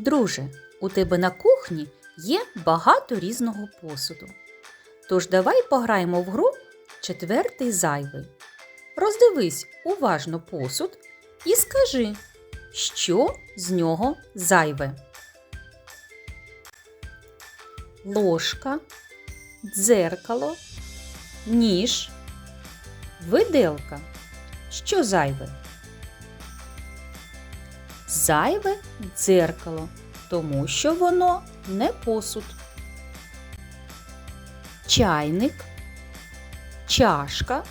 Друже, у тебе на кухні є багато різного посуду. Тож давай пограємо в гру четвертий зайвий. Роздивись уважно посуд і скажи, що з нього зайве. Ложка, дзеркало, ніж, виделка. Що зайве? Зайве дзеркало, тому що воно не посуд. Чайник, чашка,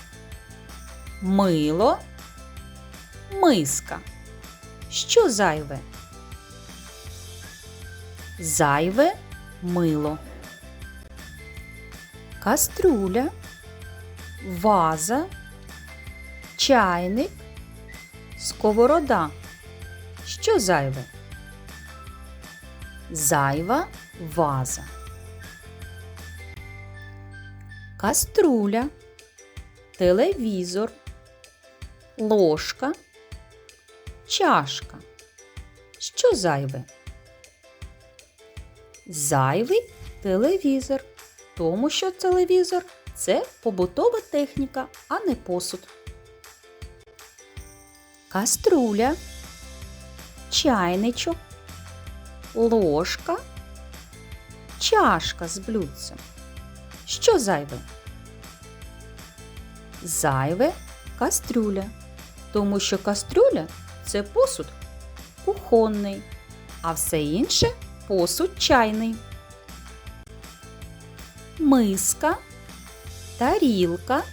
мило, миска. Що зайве? Зайве мило. Каструля, ваза, чайник, сковорода. Що зайве? Зайва ваза. Каструля, телевізор, ложка, чашка. Що зайве? Зайвий телевізор, тому що телевізор це побутова техніка, а не посуд. Каструля, чайничок, ложка, чашка з блюдцем. Що зайве? Зайве кастрюля, тому що кастрюля це посуд кухонний, а все інше посуд чайний. Миска, тарілка,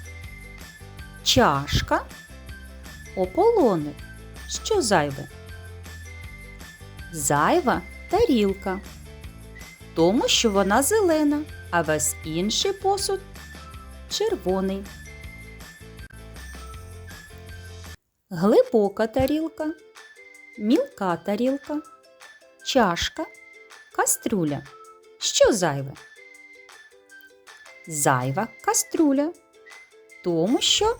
чашка, ополоник. Що зайве? Зайва тарілка, тому що вона зелена, а весь інший посуд червоний. Глибока тарілка, мілка тарілка, чашка, кастрюля. Що зайве? Зайва кастрюля, тому що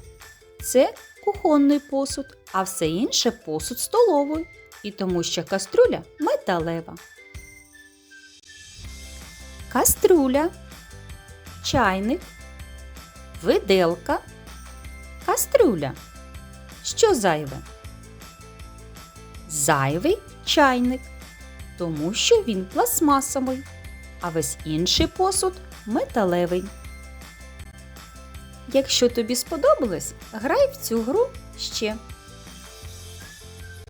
це кухонний посуд, а все інше посуд столовий, і тому що кастрюля металева. Кастрюля, чайник, виделка, кастрюля. Що зайве? Зайвий чайник, тому що він пластмасовий, а весь інший посуд металевий. Якщо тобі сподобалось, грай в цю гру ще.